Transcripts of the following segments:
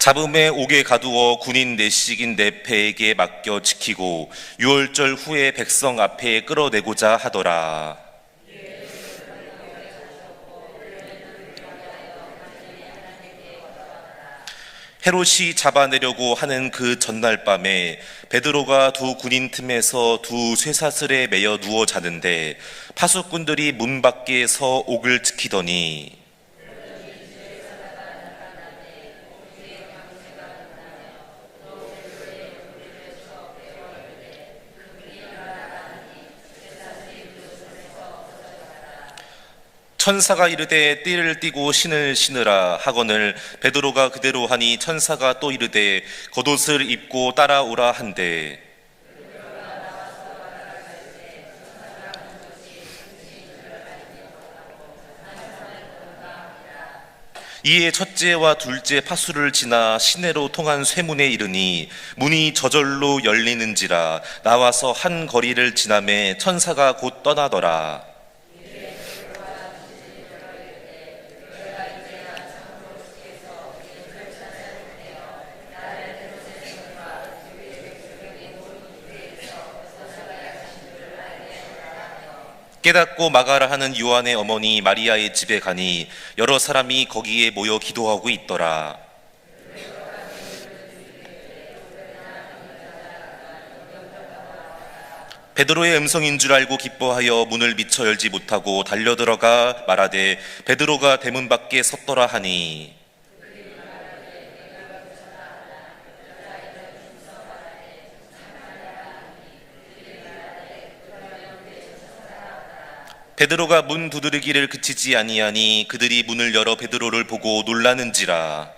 잡음에 옥에 가두어 군인 내식인 내 패에게 맡겨 지키고 유월절 후에 백성 앞에 끌어내고자 하더라. 헤롯이 잡아내려고 하는 그 전날 밤에 베드로가 두 군인 틈에서 두 쇠사슬에 매여 누워 자는데 파수꾼들이 문 밖에서 옥을 지키더니 천사가 이르되 띠를 띠고 신을 신으라 하거늘 베드로가 그대로 하니 천사가 또 이르되 겉옷을 입고 따라오라 한대. 이에 첫째와 둘째 파수를 지나 시내로 통한 쇠문에 이르니 문이 저절로 열리는지라 나와서 한 거리를 지나매 천사가 곧 떠나더라 깨닫고 마가라 하는 요한의 어머니 마리아의 집에 가니 여러 사람이 거기에 모여 기도하고 있더라. 베드로의 음성인 줄 알고 기뻐하여 문을 미쳐 열지 못하고 달려 들어가 말하되 베드로가 대문 밖에 섰더라 하니 베드로가 문 두드리기를 그치지 아니하니 그들이 문을 열어 베드로를 보고 놀라는지라.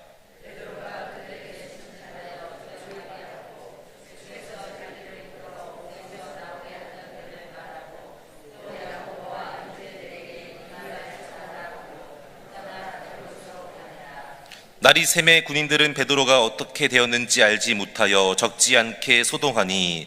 날이 샘에 군인들은 베드로가 어떻게 되었는지 알지 못하여 적지 않게 소동하니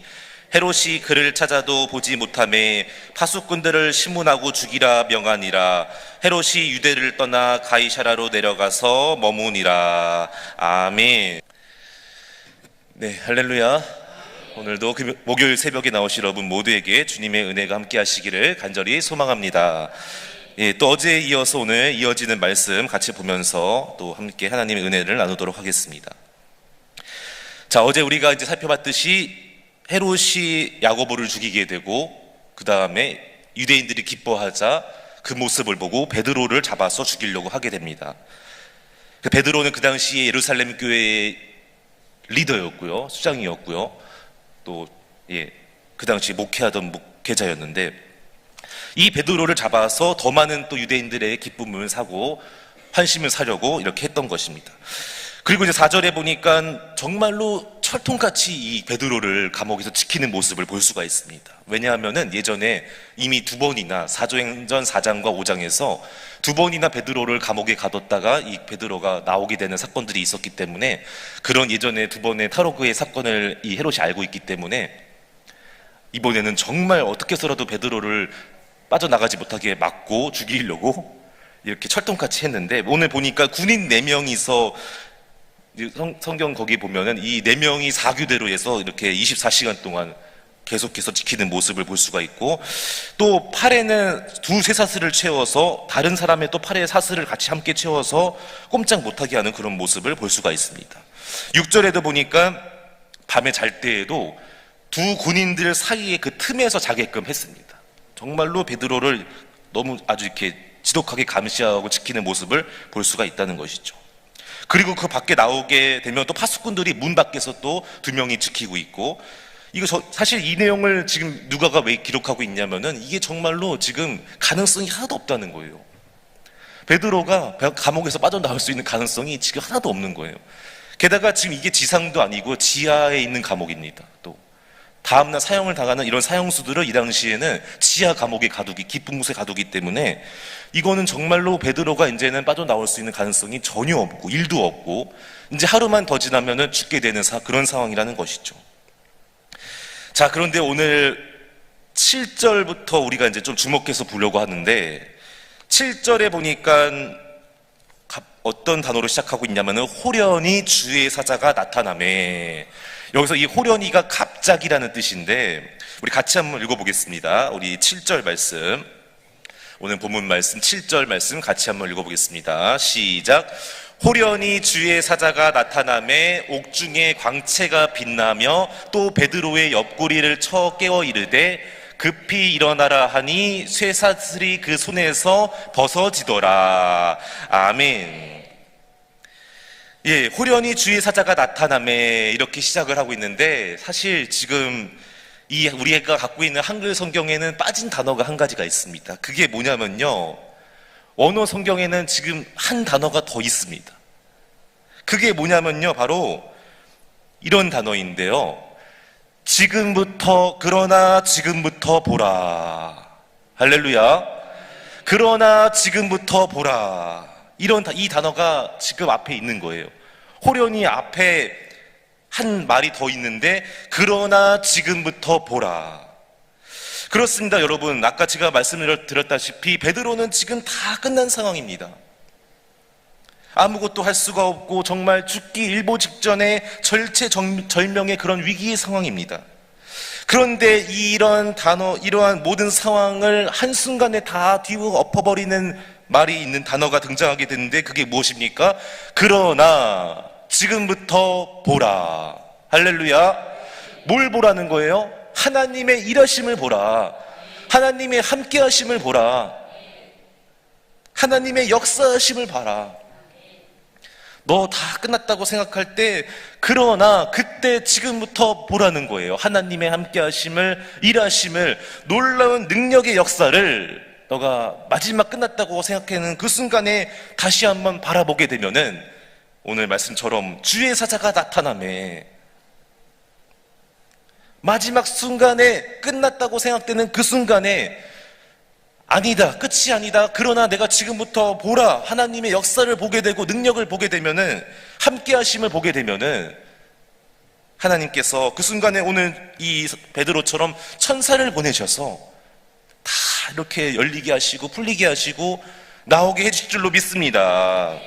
헤롯이 그를 찾아도 보지 못함에 파수꾼들을 신문하고 죽이라 명하니라. 헤롯이 유대를 떠나 가이샤라로 내려가서 머무니라. 아멘. 네 할렐루야. 오늘도 그 목요일 새벽에 나오실 여러분 모두에게 주님의 은혜가 함께 하시기를 간절히 소망합니다. 예, 또 어제에 이어서 오늘 이어지는 말씀 같이 보면서 또 함께 하나님의 은혜를 나누도록 하겠습니다. 자, 어제 우리가 이제 살펴봤듯이 헤롯이 야고보를 죽이게 되고 그 다음에 유대인들이 기뻐하자 그 모습을 보고 베드로를 잡아서 죽이려고 하게 됩니다. 그 베드로는 그 당시에 예루살렘 교회의 리더였고요, 수장이었고요, 또 예, 그 당시 목회하던 목회자였는데 이 베드로를 잡아서 더 많은 또 유대인들의 기쁨을 사고 환심을 사려고 이렇게 했던 것입니다. 그리고 이제 4절에 보니까 정말로 철통같이 이 베드로를 감옥에서 지키는 모습을 볼 수가 있습니다. 왜냐하면은 예전에 이미 두 번이나 사도행전 4장과 5장에서 두 번이나 베드로를 감옥에 가뒀다가 이 베드로가 나오게 되는 사건들이 있었기 때문에 그런 예전에 두 번의 타로그의 사건을 이 헤롯이 알고 있기 때문에 이번에는 정말 어떻게 해서라도 베드로를 빠져나가지 못하게 막고 죽이려고 이렇게 철통같이 했는데 오늘 보니까 군인 4명이서 성, 성경 거기 보면은 이 4명이 사교대로 해서 이렇게 24시간 동안 계속해서 지키는 모습을 볼 수가 있고 또 팔에는 두 쇠사슬을 채워서 다른 사람의 또 팔에 사슬을 같이 함께 채워서 꼼짝 못하게 하는 그런 모습을 볼 수가 있습니다. 6절에도 보니까 밤에 잘 때에도 두 군인들 사이의 그 틈에서 자게끔 했습니다. 정말로 베드로를 너무 아주 이렇게 지독하게 감시하고 지키는 모습을 볼 수가 있다는 것이죠. 그리고 그 밖에 나오게 되면 또 파수꾼들이 문 밖에서 또 두 명이 지키고 있고 이거 저, 사실 이 내용을 지금 누가가 왜 기록하고 있냐면은 이게 정말로 지금 가능성이 하나도 없다는 거예요. 베드로가 감옥에서 빠져나올 수 있는 가능성이 지금 하나도 없는 거예요. 게다가 지금 이게 지상도 아니고 지하에 있는 감옥입니다. 또 다음날 사형을 당하는 이런 사형수들을 이 당시에는 지하 감옥에 가두기, 깊은 곳에 가두기 때문에 이거는 정말로 베드로가 이제는 빠져나올 수 있는 가능성이 전혀 없고 일도 없고 이제 하루만 더 지나면은 죽게 되는 사, 그런 상황이라는 것이죠. 자, 그런데 오늘 7절부터 우리가 이제 좀 주목해서 보려고 하는데 7절에 보니까 어떤 단어로 시작하고 있냐면은 호련히 주의 사자가 나타남에 여기서 이 호련히가 갑자기라는 뜻인데 우리 같이 한번 읽어보겠습니다. 우리 7절 말씀 오늘 본문 말씀 7절 말씀 같이 한번 읽어보겠습니다. 시작. 호련히 주의 사자가 나타남에 옥중에 광채가 빛나며 또 베드로의 옆구리를 쳐 깨어 이르되 급히 일어나라 하니 쇠사슬이 그 손에서 벗어지더라. 아멘. 예, 호련히 주의 사자가 나타남에 이렇게 시작을 하고 있는데 사실 지금 이 우리가 갖고 있는 한글 성경에는 빠진 단어가 한 가지가 있습니다. 그게 뭐냐면요. 원어 성경에는 지금 한 단어가 더 있습니다. 그게 뭐냐면요. 바로 이런 단어인데요. 지금부터, 그러나 지금부터 보라. 할렐루야. 그러나 지금부터 보라. 이런, 다- 이 단어가 지금 앞에 있는 거예요. 호련히 앞에 한 말이 더 있는데, 그러나 지금부터 보라. 그렇습니다, 여러분. 아까 제가 말씀을 드렸다시피, 베드로는 지금 다 끝난 상황입니다. 아무것도 할 수가 없고 정말 죽기 일보 직전에 절체절명의 그런 위기의 상황입니다. 그런데 이런 단어, 이러한 모든 상황을 한순간에 다 뒤로 엎어버리는 말이 있는 단어가 등장하게 되는데 그게 무엇입니까? 그러나 지금부터 보라. 할렐루야. 뭘 보라는 거예요? 하나님의 일하심을 보라. 하나님의 함께하심을 보라. 하나님의 역사하심을 봐라. 너 다 끝났다고 생각할 때 그러나 그때 지금부터 보라는 거예요. 하나님의 함께 하심을 일하심을 놀라운 능력의 역사를 너가 마지막 끝났다고 생각하는 그 순간에 다시 한번 바라보게 되면은 오늘 말씀처럼 주의 사자가 나타남에 마지막 순간에 끝났다고 생각되는 그 순간에 아니다. 끝이 아니다. 그러나 내가 지금부터 보라. 하나님의 역사를 보게 되고 능력을 보게 되면은 함께 하심을 보게 되면은 하나님께서 그 순간에 오늘 이 베드로처럼 천사를 보내셔서 다 이렇게 열리게 하시고 풀리게 하시고 나오게 해줄 줄로 믿습니다.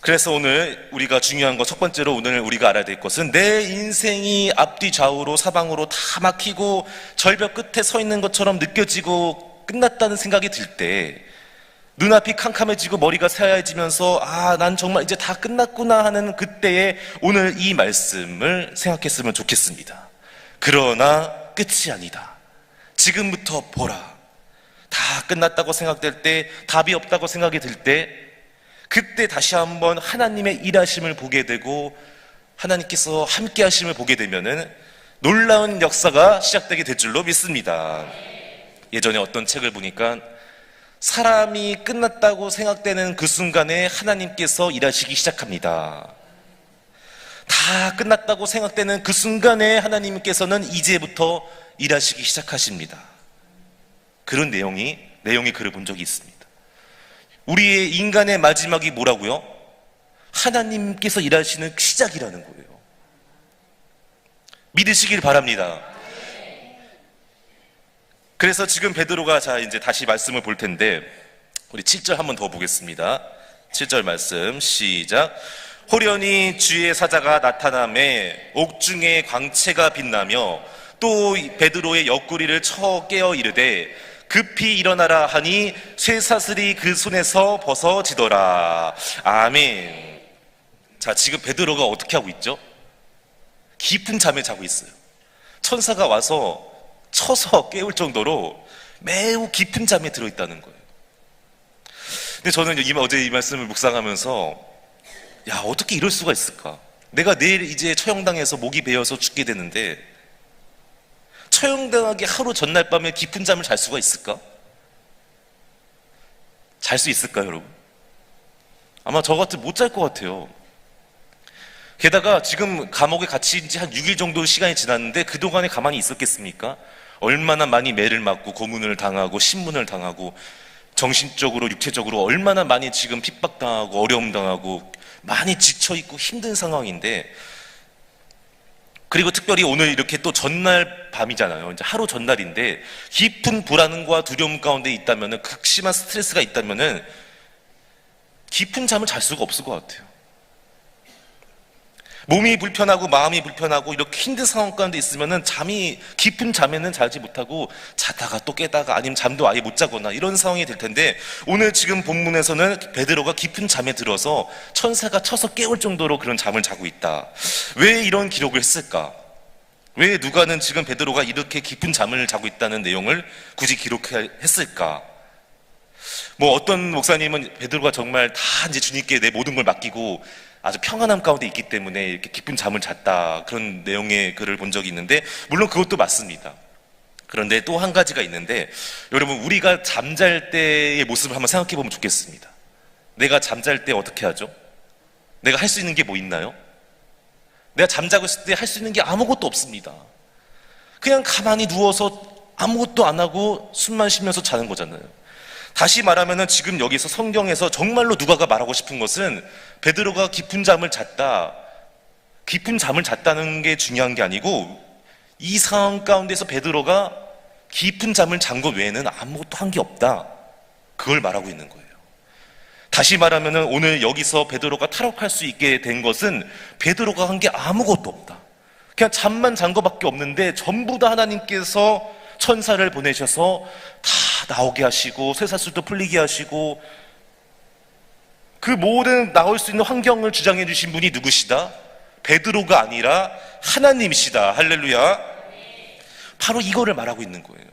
그래서 오늘 우리가 중요한 것 첫 번째로 오늘 우리가 알아야 될 것은 내 인생이 앞뒤 좌우로 사방으로 다 막히고 절벽 끝에 서 있는 것처럼 느껴지고 끝났다는 생각이 들 때 눈앞이 캄캄해지고 머리가 새하얘지면서 아, 난 정말 이제 다 끝났구나 하는 그때에 오늘 이 말씀을 생각했으면 좋겠습니다. 그러나 끝이 아니다. 지금부터 보라. 다 끝났다고 생각될 때, 답이 없다고 생각이 들 때, 그때 다시 한번 하나님의 일하심을 보게 되고 하나님께서 함께 하심을 보게 되면은 놀라운 역사가 시작되게 될 줄로 믿습니다. 예전에 어떤 책을 보니까 사람이 끝났다고 생각되는 그 순간에 하나님께서 일하시기 시작합니다. 다 끝났다고 생각되는 그 순간에 하나님께서는 이제부터 일하시기 시작하십니다. 그런 내용이, 내용의 글을 본 적이 있습니다. 우리의 인간의 마지막이 뭐라고요? 하나님께서 일하시는 시작이라는 거예요. 믿으시길 바랍니다. 그래서 지금 베드로가 자 이제 다시 말씀을 볼 텐데 우리 7절 한번 더 보겠습니다. 7절 말씀 시작. 호련히 주의 사자가 나타남에 옥중에 광채가 빛나며 또 베드로의 옆구리를 쳐 깨어 이르되 급히 일어나라 하니 쇠사슬이 그 손에서 벗어지더라. 아멘. 자, 지금 베드로가 어떻게 하고 있죠? 깊은 잠에 자고 있어요. 천사가 와서 쳐서 깨울 정도로 매우 깊은 잠에 들어있다는 거예요. 근데 저는 이, 어제 이 말씀을 묵상하면서 야, 어떻게 이럴 수가 있을까? 내가 내일 이제 처형당해서 목이 베어서 죽게 되는데 처형당하기 하루 전날 밤에 깊은 잠을 잘 수가 있을까? 잘 수 있을까요, 여러분? 아마 저 같으면 못잘 것 같아요. 게다가 지금 감옥에 갇힌 지 한 6일 정도 시간이 지났는데 그동안에 가만히 있었겠습니까? 얼마나 많이 매를 맞고 고문을 당하고 신문을 당하고 정신적으로 육체적으로 얼마나 많이 지금 핍박당하고 어려움 당하고 많이 지쳐 있고 힘든 상황인데 그리고 특별히 오늘 이렇게 또 전날 밤이잖아요. 이제 하루 전날인데 깊은 불안과 두려움 가운데 있다면은 극심한 스트레스가 있다면은 깊은 잠을 잘 수가 없을 것 같아요. 몸이 불편하고 마음이 불편하고 이렇게 힘든 상황 가운데 있으면은 잠이 깊은 잠에는 자지 못하고 자다가 또 깨다가 아니면 잠도 아예 못 자거나 이런 상황이 될 텐데 오늘 지금 본문에서는 베드로가 깊은 잠에 들어서 천사가 쳐서 깨울 정도로 그런 잠을 자고 있다. 왜 이런 기록을 했을까? 왜 누가는 지금 베드로가 이렇게 깊은 잠을 자고 있다는 내용을 굳이 기록했을까? 뭐 어떤 목사님은 베드로가 정말 다 이제 주님께 내 모든 걸 맡기고 아주 평안함 가운데 있기 때문에 이렇게 깊은 잠을 잤다 그런 내용의 글을 본 적이 있는데 물론 그것도 맞습니다. 그런데 또 한 가지가 있는데 여러분 우리가 잠잘 때의 모습을 한번 생각해 보면 좋겠습니다. 내가 잠잘 때 어떻게 하죠? 내가 할 수 있는 게 뭐 있나요? 내가 잠자고 있을 때 할 수 있는 게 아무것도 없습니다. 그냥 가만히 누워서 아무것도 안 하고 숨만 쉬면서 자는 거잖아요. 다시 말하면은 지금 여기서 성경에서 정말로 누가가 말하고 싶은 것은 베드로가 깊은 잠을 잤다. 깊은 잠을 잤다는 게 중요한 게 아니고 이 상황 가운데서 베드로가 깊은 잠을 잔 것 외에는 아무것도 한 게 없다. 그걸 말하고 있는 거예요. 다시 말하면은 오늘 여기서 베드로가 탈옥할 수 있게 된 것은 베드로가 한 게 아무것도 없다. 그냥 잠만 잔 것밖에 없는데 전부 다 하나님께서 천사를 보내셔서 다 나오게 하시고 쇠사슬도 풀리게 하시고 그 모든 나올 수 있는 환경을 주장해 주신 분이 누구시다? 베드로가 아니라 하나님이시다. 할렐루야. 바로 이거를 말하고 있는 거예요.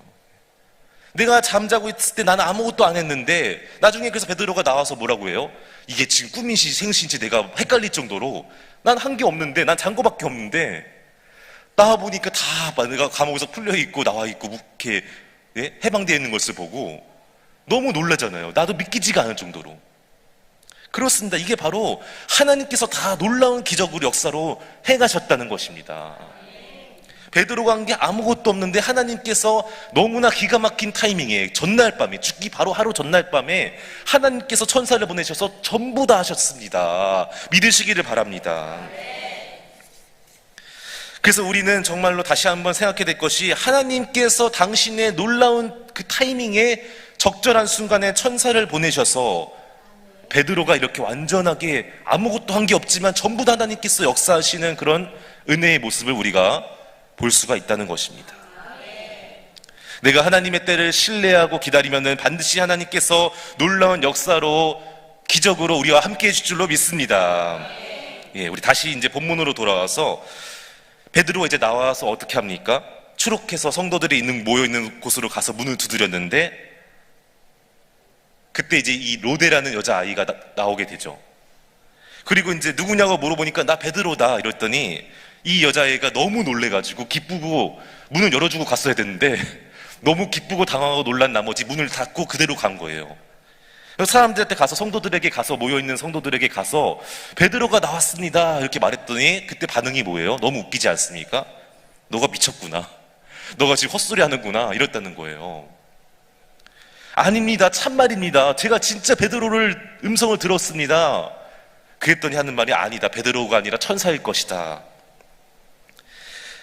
내가 잠자고 있을 때 나는 아무것도 안 했는데 나중에 그래서 베드로가 나와서 뭐라고 해요? 이게 지금 꿈인지 생신지 내가 헷갈릴 정도로 난 한 게 없는데 난 잔 거밖에 없는데 나와 보니까 다 내가 감옥에서 풀려 있고 나와 있고 이렇게 예? 해방되어 있는 것을 보고 너무 놀라잖아요. 나도 믿기지가 않을 정도로. 그렇습니다. 이게 바로 하나님께서 다 놀라운 기적으로 역사로 행하셨다는 것입니다. 베드로가 한 게 아무것도 없는데 하나님께서 너무나 기가 막힌 타이밍에 전날 밤에 죽기 바로 하루 전날 밤에 하나님께서 천사를 보내셔서 전부 다 하셨습니다. 믿으시기를 바랍니다. 그래서 우리는 정말로 다시 한번 생각해야 될 것이 하나님께서 당신의 놀라운 그 타이밍에 적절한 순간에 천사를 보내셔서 베드로가 이렇게 완전하게 아무것도 한 게 없지만 전부 다 하나님께서 역사하시는 그런 은혜의 모습을 우리가 볼 수가 있다는 것입니다. 내가 하나님의 때를 신뢰하고 기다리면은 반드시 하나님께서 놀라운 역사로 기적으로 우리와 함께 해줄 줄로 믿습니다. 예, 우리 다시 이제 본문으로 돌아와서 베드로가 이제 나와서 어떻게 합니까? 추록해서 성도들이 있는 모여 있는 곳으로 가서 문을 두드렸는데 그때 이제 이 로데라는 여자 아이가 나, 오게 되죠. 그리고 이제 누구냐고 물어보니까 나 베드로다 이랬더니 이 여자애가 너무 놀래가지고 기쁘고 문을 열어주고 갔어야 됐는데 너무 기쁘고 당황하고 놀란 나머지 문을 닫고 그대로 간 거예요. 사람들한테 가서 성도들에게 가서 모여 있는 성도들에게 가서 베드로가 나왔습니다 이렇게 말했더니 그때 반응이 뭐예요? 너무 웃기지 않습니까? 너가 미쳤구나. 너가 지금 헛소리 하는구나 이랬다는 거예요. 아닙니다. 참말입니다. 제가 진짜 베드로를 음성을 들었습니다. 그랬더니 하는 말이 아니다. 베드로가 아니라 천사일 것이다.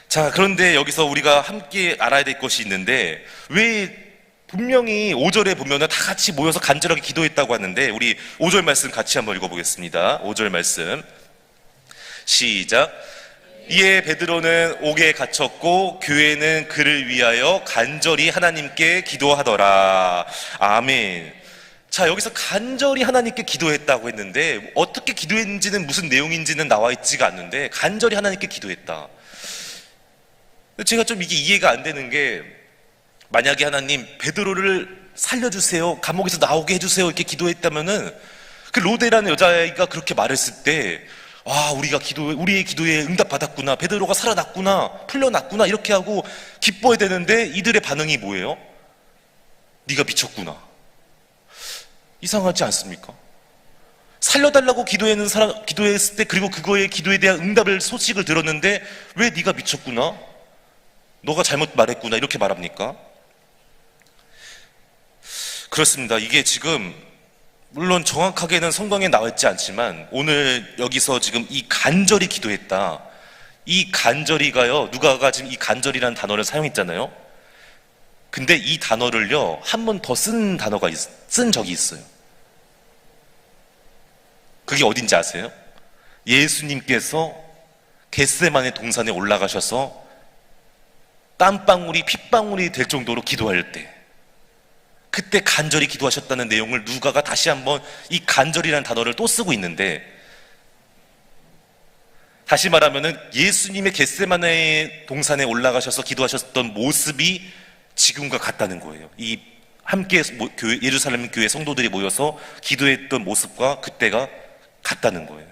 자, 그런데 여기서 우리가 함께 알아야 될 것이 있는데 왜 분명히 5절에 보면은 다 같이 모여서 간절하게 기도했다고 하는데 우리 5절 말씀 같이 한번 읽어보겠습니다. 5절 말씀. 시작. 이에 베드로는 옥에 갇혔고 교회는 그를 위하여 간절히 하나님께 기도하더라. 아멘. 자, 여기서 간절히 하나님께 기도했다고 했는데 어떻게 기도했는지는 무슨 내용인지는 나와 있지가 않는데 간절히 하나님께 기도했다. 제가 좀 이게 이해가 안 되는 게 만약에 하나님 베드로를 살려주세요. 감옥에서 나오게 해주세요. 이렇게 기도했다면은 그 로데라는 여자아이가 그렇게 말했을 때 아, 우리가 기도, 우리의 기도에 응답 받았구나. 베드로가 살아났구나. 풀려났구나. 이렇게 하고 기뻐야 되는데 이들의 반응이 뭐예요? 네가 미쳤구나. 이상하지 않습니까? 살려달라고 기도했는 사람, 기도했을 때 그리고 그거에 기도에 대한 응답을 소식을 들었는데 왜 네가 미쳤구나? 너가 잘못 말했구나. 이렇게 말합니까? 그렇습니다. 이게 지금 물론 정확하게는 성경에 나와 있지 않지만 오늘 여기서 지금 이 간절히 기도했다. 이 간절히가요, 누가가 지금 이 간절이라는 단어를 사용했잖아요. 근데 이 단어를요, 한 번 더 쓴 단어가, 있, 쓴 적이 있어요. 그게 어딘지 아세요? 예수님께서 겟세만의 동산에 올라가셔서 땀방울이 핏방울이 될 정도로 기도할 때, 그때 간절히 기도하셨다는 내용을 누가가 다시 한번 이 간절이라는 단어를 또 쓰고 있는데, 다시 말하면은 예수님의 겟세마네 동산에 올라가셔서 기도하셨던 모습이 지금과 같다는 거예요. 이 함께 모- 교회, 예루살렘 교회 성도들이 모여서 기도했던 모습과 그때가 같다는 거예요.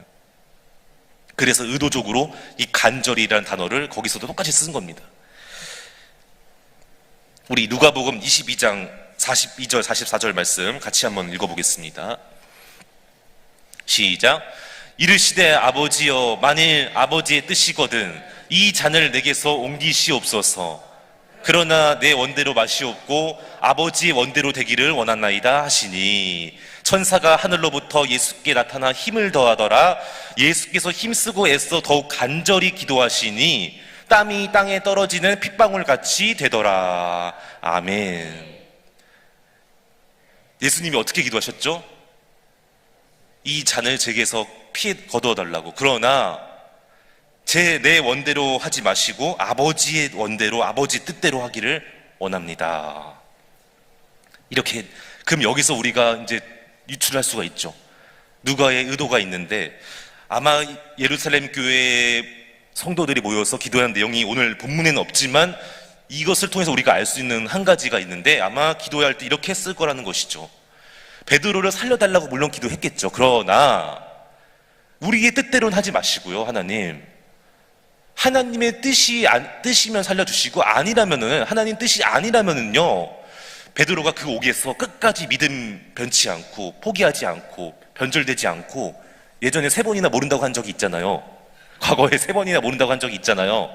그래서 의도적으로 이 간절이라는 단어를 거기서도 똑같이 쓴 겁니다. 우리 누가복음 22장 42절 44절 말씀 같이 한번 읽어보겠습니다. 시작. 이르시되 아버지여 만일 아버지의 뜻이거든 이 잔을 내게서 옮기시옵소서. 그러나 내 원대로 마시옵고 아버지의 원대로 되기를 원하나이다 하시니 천사가 하늘로부터 예수께 나타나 힘을 더하더라 예수께서 힘쓰고 애써 더욱 간절히 기도하시니 땀이 땅에 떨어지는 핏방울 같이 되더라 아멘 예수님이 어떻게 기도하셨죠? 이 잔을 제게서 피해 거두어 달라고 그러나 제 내 원대로 하지 마시고 아버지의 원대로 아버지 뜻대로 하기를 원합니다. 이렇게 그럼 여기서 우리가 이제 유출할 수가 있죠. 누가의 의도가 있는데 아마 예루살렘 교회 성도들이 모여서 기도하는 내용이 오늘 본문에는 없지만 이것을 통해서 우리가 알 수 있는 한 가지가 있는데 아마 기도할 때 이렇게 쓸 거라는 것이죠. 베드로를 살려달라고 물론 기도했겠죠. 그러나 우리의 뜻대로는 하지 마시고요, 하나님. 하나님의 뜻이 안, 뜻이면 살려주시고 아니라면은 하나님 뜻이 아니라면은요 베드로가 그 옥에서 끝까지 믿음 변치 않고 포기하지 않고 변절되지 않고 예전에 세 번이나 모른다고 한 적이 있잖아요. 과거에 세 번이나 모른다고 한 적이 있잖아요.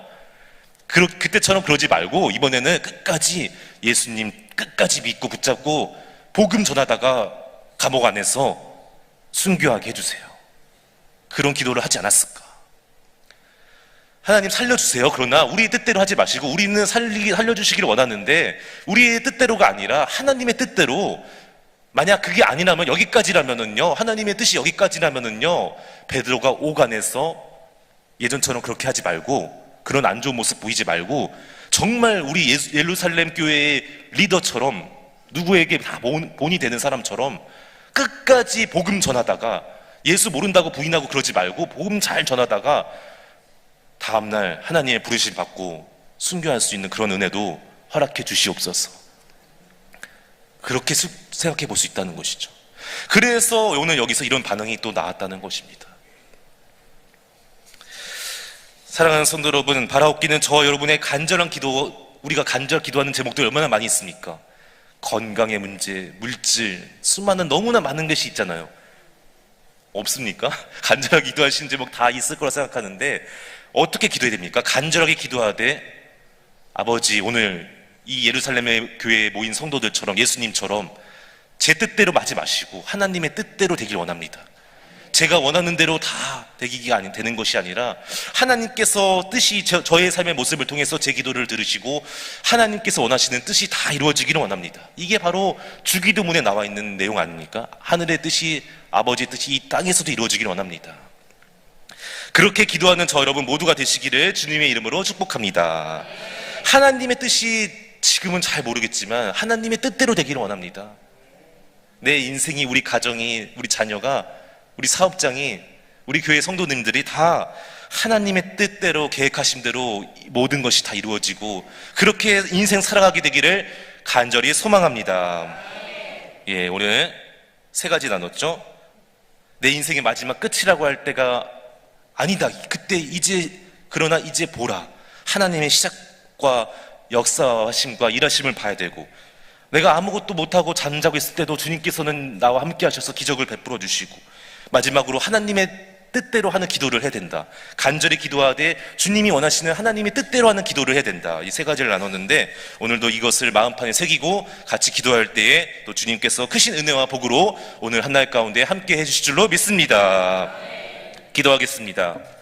그, 그때처럼 그러지 말고 이번에는 끝까지 예수님 끝까지 믿고 붙잡고 복음 전하다가 감옥 안에서 순교하게 해주세요. 그런 기도를 하지 않았을까? 하나님 살려주세요. 그러나 우리의 뜻대로 하지 마시고 우리는 살리, 살려주시기를 원하는데 우리의 뜻대로가 아니라 하나님의 뜻대로 만약 그게 아니라면 여기까지라면은요 하나님의 뜻이 여기까지라면은요 베드로가 오간에서 예전처럼 그렇게 하지 말고 그런 안 좋은 모습 보이지 말고 정말 우리 예루살렘 교회의 리더처럼 누구에게 다 본- 본이 되는 사람처럼 끝까지 복음 전하다가 예수 모른다고 부인하고 그러지 말고 복음 잘 전하다가 다음날 하나님의 부르심 받고 순교할 수 있는 그런 은혜도 허락해 주시옵소서. 그렇게 수- 생각해 볼 수 있다는 것이죠. 그래서 오늘 여기서 이런 반응이 또 나왔다는 것입니다. 사랑하는 성도 여러분, 바라옵기는 저 여러분의 간절한 기도, 우리가 간절 기도하는 제목들 얼마나 많이 있습니까? 건강의 문제, 물질, 수많은 너무나 많은 것이 있잖아요. 없습니까? 간절하게 기도하시는 제목 다 있을 거라 생각하는데 어떻게 기도해야 됩니까? 간절하게 기도하되 아버지 오늘 이 예루살렘의 교회에 모인 성도들처럼 예수님처럼 제 뜻대로 맞지 마시고 하나님의 뜻대로 되길 원합니다. 제가 원하는 대로 다 되기가 아니 되는 것이 아니라 하나님께서 뜻이 저, 저의 삶의 모습을 통해서 제 기도를 들으시고 하나님께서 원하시는 뜻이 다 이루어지기를 원합니다. 이게 바로 주기도문에 나와 있는 내용 아닙니까? 하늘의 뜻이 아버지 뜻이 이 땅에서도 이루어지기를 원합니다. 그렇게 기도하는 저 여러분 모두가 되시기를 주님의 이름으로 축복합니다. 하나님의 뜻이 지금은 잘 모르겠지만 하나님의 뜻대로 되기를 원합니다. 내 인생이 우리 가정이 우리 자녀가 우리 사업장이 우리 교회 성도님들이 다 하나님의 뜻대로 계획하신 대로 모든 것이 다 이루어지고 그렇게 인생 살아가게 되기를 간절히 소망합니다. 예, 오늘 세 가지 나눴죠. 내 인생의 마지막 끝이라고 할 때가 아니다. 그때 이제 그러나 이제 보라. 하나님의 시작과 역사하심과 일하심을 봐야 되고 내가 아무것도 못하고 잠자고 있을 때도 주님께서는 나와 함께 하셔서 기적을 베풀어 주시고 마지막으로 하나님의 뜻대로 하는 기도를 해야 된다. 간절히 기도하되 주님이 원하시는 하나님의 뜻대로 하는 기도를 해야 된다. 이 세 가지를 나눴는데 오늘도 이것을 마음판에 새기고 같이 기도할 때에 또 주님께서 크신 은혜와 복으로 오늘 한날 가운데 함께 해주실 줄로 믿습니다. 기도하겠습니다.